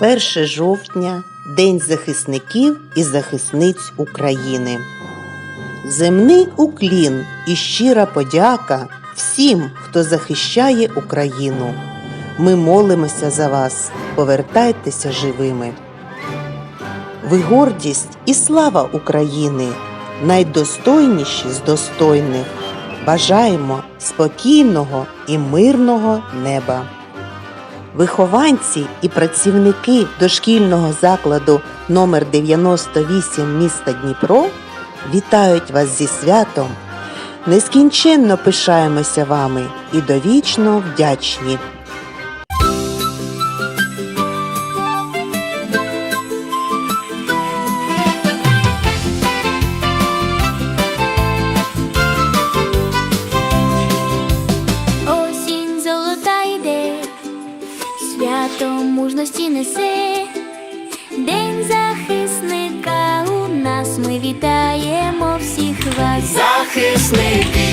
1 жовтня День захисників і захисниць України. Земний уклін і щира подяка всім, хто захищає Україну. Ми молимося за вас, повертайтеся живими. Ви гордість і слава України, найдостойніші з достойних. Бажаємо спокійного і мирного неба. Вихованці і працівники дошкільного закладу номер 98 міста Дніпро вітають вас зі святом. Нескінченно пишаємося вами і довічно вдячні. Мужності несе, День захисника у нас ми вітаємо всіх вас. Захисники,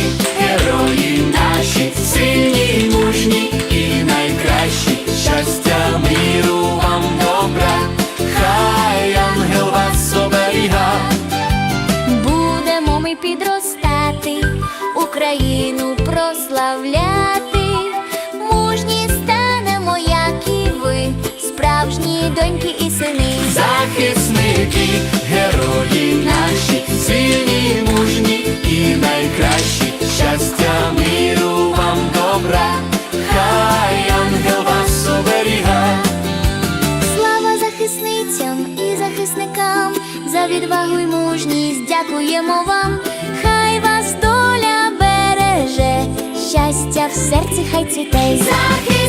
відвагу й мужність дякуємо вам. Хай вас доля береже, щастя в серці хай цвіте. Захисники, герої